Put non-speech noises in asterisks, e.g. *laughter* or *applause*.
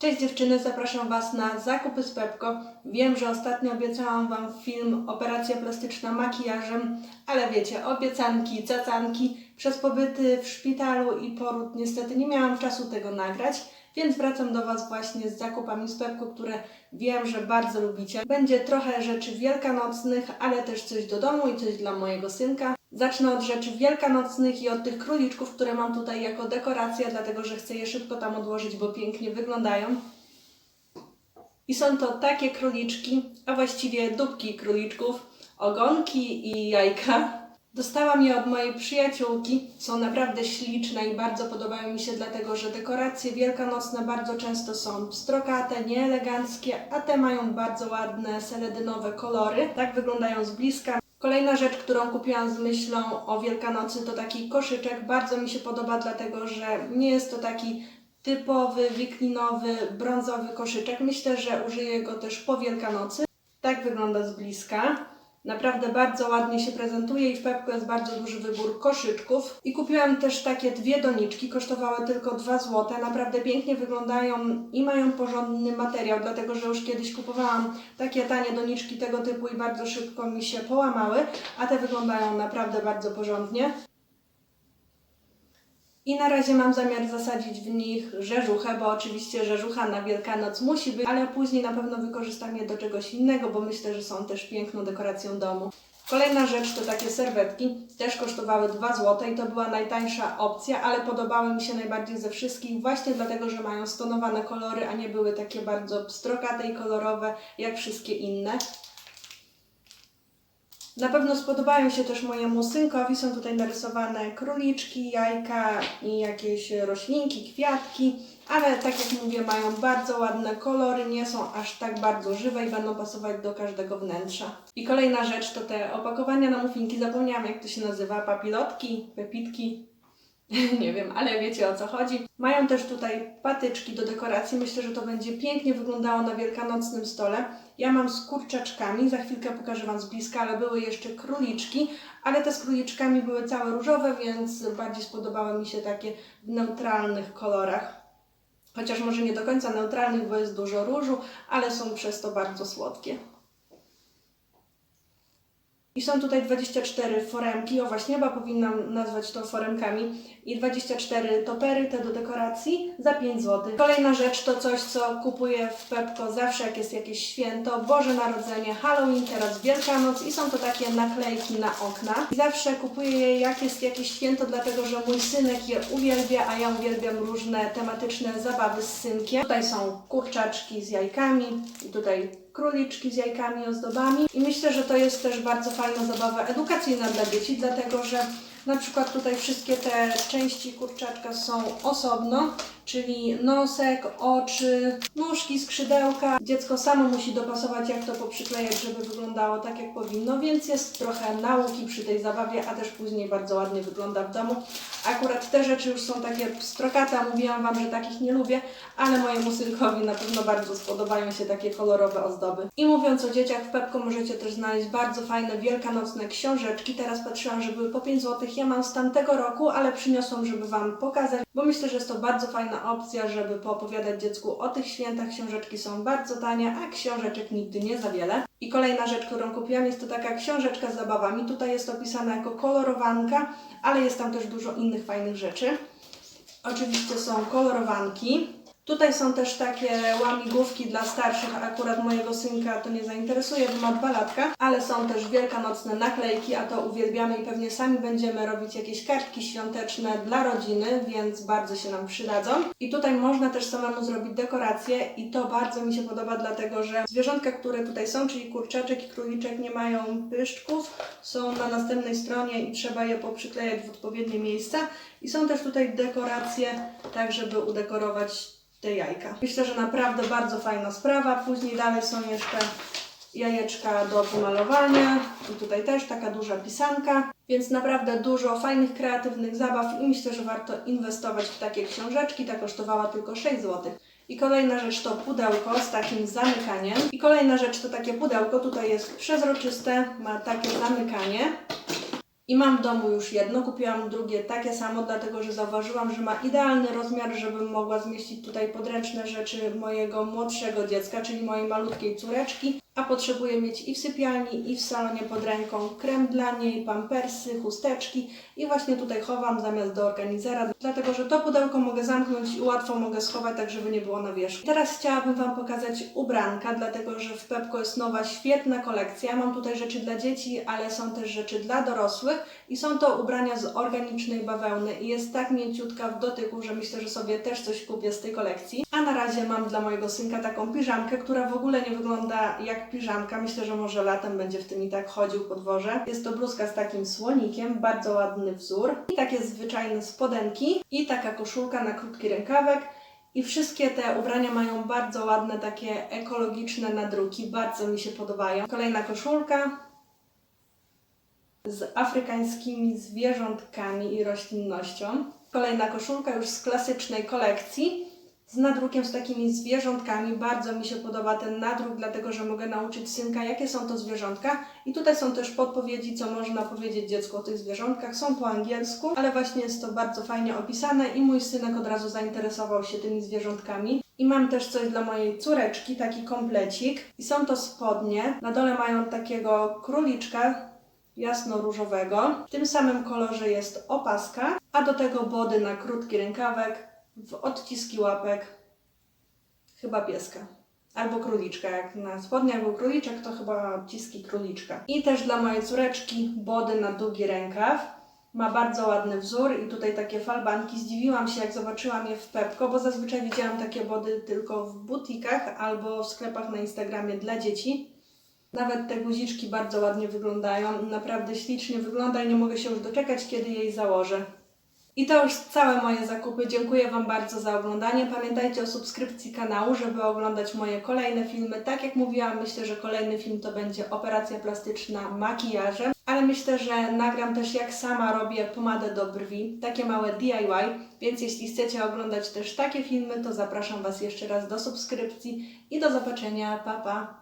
Cześć dziewczyny, zapraszam Was na zakupy z Pepko. Wiem, że ostatnio obiecałam Wam film Operacja plastyczna makijażem, ale wiecie, obiecanki, cacanki. Przez pobyty w szpitalu i poród niestety nie miałam czasu tego nagrać, więc wracam do Was właśnie z zakupami z Pepko, które wiem, że bardzo lubicie. Będzie trochę rzeczy wielkanocnych, ale też coś do domu i coś dla mojego synka. Zacznę od rzeczy wielkanocnych i od tych króliczków, które mam tutaj jako dekoracja, dlatego że chcę je szybko tam odłożyć, bo pięknie wyglądają. I są to takie króliczki, a właściwie dupki króliczków, ogonki i jajka. Dostałam je od mojej przyjaciółki. Są naprawdę śliczne i bardzo podobają mi się, dlatego że dekoracje wielkanocne bardzo często są pstrokate, nieeleganckie, a te mają bardzo ładne seledynowe kolory. Tak wyglądają z bliska. Kolejna rzecz, którą kupiłam z myślą o Wielkanocy, to taki koszyczek. Bardzo mi się podoba, dlatego że nie jest to taki typowy, wiklinowy, brązowy koszyczek. Myślę, że użyję go też po Wielkanocy. Tak wygląda z bliska. Naprawdę bardzo ładnie się prezentuje i w Pepko jest bardzo duży wybór koszyczków. I kupiłam też takie dwie doniczki, kosztowały tylko 2 zł. Naprawdę pięknie wyglądają i mają porządny materiał, dlatego że już kiedyś kupowałam takie tanie doniczki tego typu i bardzo szybko mi się połamały, a te wyglądają naprawdę bardzo porządnie. I na razie mam zamiar zasadzić w nich rzeżuchę, bo oczywiście rzeżucha na Wielkanoc musi być, ale później na pewno wykorzystam je do czegoś innego, bo myślę, że są też piękną dekoracją domu. Kolejna rzecz to takie serwetki, też kosztowały 2 zł i to była najtańsza opcja, ale podobały mi się najbardziej ze wszystkich właśnie dlatego, że mają stonowane kolory, a nie były takie bardzo pstrokate i kolorowe jak wszystkie inne. Na pewno spodobają się też mojemu synkowi. Są tutaj narysowane króliczki, jajka i jakieś roślinki, kwiatki, ale tak jak mówię, mają bardzo ładne kolory, nie są aż tak bardzo żywe i będą pasować do każdego wnętrza. I kolejna rzecz to te opakowania na muffinki. Zapomniałam jak to się nazywa, papilotki, pepitki. *laughs* Nie wiem, ale wiecie o co chodzi. Mają też tutaj patyczki do dekoracji. Myślę, że to będzie pięknie wyglądało na wielkanocnym stole. Ja mam z kurczaczkami, za chwilkę pokażę Wam z bliska, ale były jeszcze króliczki, ale te z króliczkami były całe różowe, więc bardziej spodobały mi się takie w neutralnych kolorach. Chociaż może nie do końca neutralnych, bo jest dużo różu, ale są przez to bardzo słodkie. I są tutaj 24 foremki, o właśnie, chyba powinnam nazwać to foremkami. I 24 topery, te do dekoracji, za 5 zł. Kolejna rzecz to coś, co kupuję w Pepko zawsze, jak jest jakieś święto, Boże Narodzenie, Halloween, teraz Wielkanoc i są to takie naklejki na okna. I zawsze kupuję je, jak jest jakieś święto, dlatego że mój synek je uwielbia, a ja uwielbiam różne tematyczne zabawy z synkiem. Tutaj są kurczaczki z jajkami i tutaj króliczki z jajkami, ozdobami. I myślę, że to jest też bardzo fajna zabawa edukacyjna dla dzieci, dlatego że na przykład tutaj wszystkie te części kurczaczka są osobno, czyli nosek, oczy, nóżki, skrzydełka. Dziecko samo musi dopasować, jak to poprzyklejać, żeby wyglądało tak, jak powinno, więc jest trochę nauki przy tej zabawie, a też później bardzo ładnie wygląda w domu. Akurat te rzeczy już są takie strokate, mówiłam Wam, że takich nie lubię, ale mojemu synkowi na pewno bardzo spodobają się takie kolorowe ozdoby. I mówiąc o dzieciach, w Pepko możecie też znaleźć bardzo fajne wielkanocne książeczki. Teraz patrzyłam, że były po 5 zł. Ja mam z tamtego roku, ale przyniosłam, żeby Wam pokazać, bo myślę, że jest to bardzo fajna opcja, żeby poopowiadać dziecku o tych świętach. Książeczki są bardzo tanie, a książeczek nigdy nie za wiele. I kolejna rzecz, którą kupiłam, jest to taka książeczka z zabawami. Tutaj jest opisana jako kolorowanka, ale jest tam też dużo innych fajnych rzeczy. Oczywiście są kolorowanki. Tutaj są też takie łamigłówki dla starszych, akurat mojego synka to nie zainteresuje, bo ma dwa latka, ale są też wielkanocne naklejki, a to uwielbiamy i pewnie sami będziemy robić jakieś kartki świąteczne dla rodziny, więc bardzo się nam przydadzą. I tutaj można też samemu zrobić dekoracje i to bardzo mi się podoba, dlatego że zwierzątka, które tutaj są, czyli kurczaczek i króliczek nie mają pyszczków, są na następnej stronie i trzeba je poprzyklejać w odpowiednie miejsca. I są też tutaj dekoracje, tak żeby udekorować te jajka. Myślę, że naprawdę bardzo fajna sprawa. Później dalej są jeszcze jajeczka do pomalowania i tutaj też taka duża pisanka. Więc naprawdę dużo fajnych, kreatywnych zabaw i myślę, że warto inwestować w takie książeczki. Ta kosztowała tylko 6 zł. I kolejna rzecz to pudełko z takim zamykaniem. I kolejna rzecz to takie pudełko. Tutaj jest przezroczyste, ma takie zamykanie. I mam w domu już jedno, kupiłam drugie takie samo, dlatego że zauważyłam, że ma idealny rozmiar, żebym mogła zmieścić tutaj podręczne rzeczy mojego młodszego dziecka, czyli mojej malutkiej córeczki. A potrzebuję mieć i w sypialni, i w salonie pod ręką krem dla niej, pampersy, chusteczki i właśnie tutaj chowam zamiast do organizera, dlatego że to pudełko mogę zamknąć i łatwo mogę schować, tak żeby nie było na wierzchu. Teraz chciałabym Wam pokazać ubranka, dlatego że w Pepko jest nowa, świetna kolekcja. Mam tutaj rzeczy dla dzieci, ale są też rzeczy dla dorosłych i są to ubrania z organicznej bawełny i jest tak mięciutka w dotyku, że myślę, że sobie też coś kupię z tej kolekcji. A na razie mam dla mojego synka taką piżamkę, która w ogóle nie wygląda piżamka. Myślę, że może latem będzie w tym i tak chodził po dworze. Jest to bluzka z takim słonikiem, bardzo ładny wzór i takie zwyczajne spodenki i taka koszulka na krótki rękawek. I wszystkie te ubrania mają bardzo ładne, takie ekologiczne nadruki, bardzo mi się podobają. Kolejna koszulka z afrykańskimi zwierzątkami i roślinnością. Kolejna koszulka już z klasycznej kolekcji z nadrukiem z takimi zwierzątkami. Bardzo mi się podoba ten nadruk, dlatego że mogę nauczyć synka, jakie są to zwierzątka. I tutaj są też podpowiedzi, co można powiedzieć dziecku o tych zwierzątkach. Są po angielsku, ale właśnie jest to bardzo fajnie opisane i mój synek od razu zainteresował się tymi zwierzątkami. I mam też coś dla mojej córeczki, taki komplecik. I są to spodnie. Na dole mają takiego króliczka jasno-różowego. W tym samym kolorze jest opaska, a do tego body na krótki rękawek w odciski łapek chyba pieska. Albo króliczka, jak na spodniach był króliczek, to chyba odciski króliczka. I też dla mojej córeczki body na długi rękaw. Ma bardzo ładny wzór i tutaj takie falbanki. Zdziwiłam się, jak zobaczyłam je w Pepko, bo zazwyczaj widziałam takie body tylko w butikach albo w sklepach na Instagramie dla dzieci. Nawet te guziczki bardzo ładnie wyglądają. Naprawdę ślicznie wygląda i nie mogę się już doczekać, kiedy jej założę. I to już całe moje zakupy. Dziękuję Wam bardzo za oglądanie. Pamiętajcie o subskrypcji kanału, żeby oglądać moje kolejne filmy. Tak jak mówiłam, myślę, że kolejny film to będzie operacja plastyczna makijażem, ale myślę, że nagram też jak sama robię pomadę do brwi, takie małe DIY, więc jeśli chcecie oglądać też takie filmy, to zapraszam Was jeszcze raz do subskrypcji i do zobaczenia. Pa, pa!